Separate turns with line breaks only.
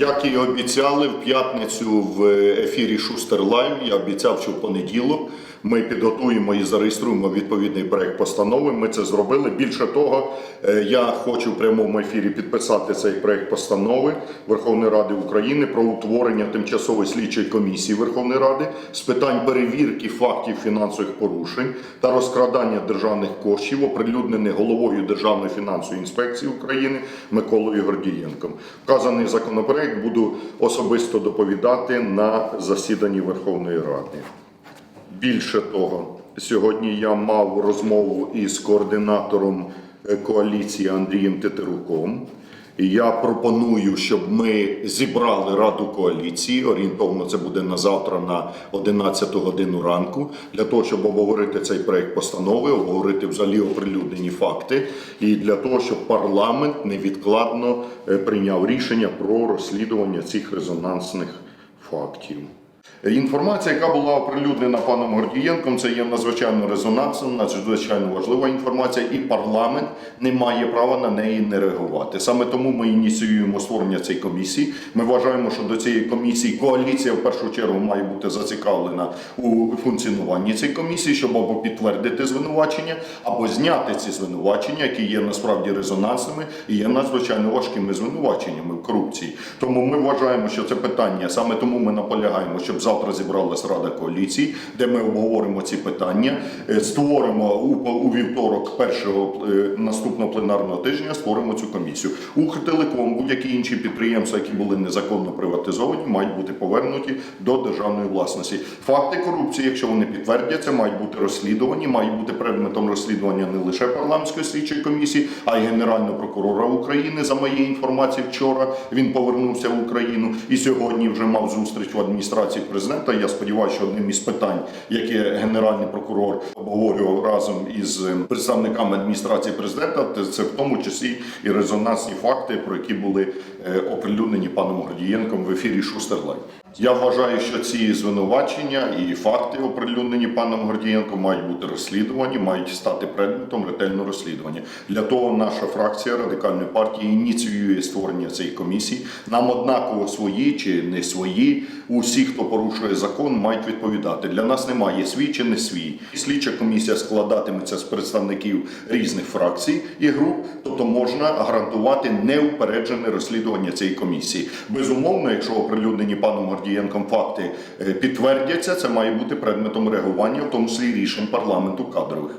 Як і обіцяли, в п'ятницю в ефірі Шустер Лайв я обіцяв, що в понеділок ми підготуємо і зареєструємо відповідний проект постанови. Ми це зробили. Більше того, е, я хочу в прямому ефірі підписати цей проект постанови Верховної Ради України про утворення тимчасової слідчої комісії Верховної Ради з питань перевірки фактів фінансових порушень та розкрадання державних коштів, оприлюднених головою Державної фінансової інспекції України Миколою Гордієнком. Вказаний законопроект буду особисто доповідати на засіданні Верховної Ради. Більше того, сьогодні я мав розмову із координатором е, коаліції Андрієм Тетеруком. Я пропоную, щоб ми зібрали раду коаліції. Орієнтовно це буде на завтра на 11 годину ранку, для того, щоб обговорити цей проект постанови, обговорити взагалі оприлюднені факти, і для того, щоб парламент невідкладно е, прийняв рішення про розслідування цих резонансних фактів. Інформація, яка була оприлюднена паном Гордієнком, це є надзвичайно резонансна, надзвичайно важлива інформація, і парламент не має права на неї не реагувати. Саме тому ми ініціюємо створення цієї комісії. Ми вважаємо, що до цієї комісії коаліція в першу чергу має бути зацікавлена у функціонуванні цієї комісії, щоб або підтвердити звинувачення, або зняти ці звинувачення, які є насправді резонансними і є надзвичайно важкими звинуваченнями в корупції. Тому ми вважаємо, що це питання саме тому ми наполягаємо, щоб завтра зібралась рада коаліції, де ми обговоримо ці питання, е, створимо у, вівторок першого е, наступного пленарного тижня. Створимо цю комісію. Укртелеком, будь-які інші підприємства, які були незаконно приватизовані, мають бути повернуті до державної власності. Факти корупції, якщо вони підтвердяться, мають бути розслідувані, мають бути предметом розслідування не лише парламентської слідчої комісії, а й генерального прокурора України. За моєю інформацією, вчора він повернувся в Україну і сьогодні вже мав зустріч в адміністрації президента. Я сподіваюся, що одним із питань, яке генеральний прокурор обговорював разом із е, представниками адміністрації президента, це в тому числі і резонансні факти, про які були е, оприлюднені паном Гордієнком в ефірі Шустерлай. Я вважаю, що ці звинувачення і факти, оприлюднені паном Гордієнком, мають бути розслідувані, мають стати предметом ретельного розслідування. Для того наша фракція радикальної партії ініціює створення цієї комісії. Нам однаково свої чи не свої. Усі, хто порушує закон, мають відповідати. Для нас немає свій чи не свій. Слідча комісія складатиметься з представників різних фракцій і груп, тобто можна гарантувати неупереджене розслідування цієї комісії. Безумовно, якщо оприлюднені паном Гордієнком факти е, підтвердяться, це має бути предметом реагування, в тому числі рішень парламенту кадрових.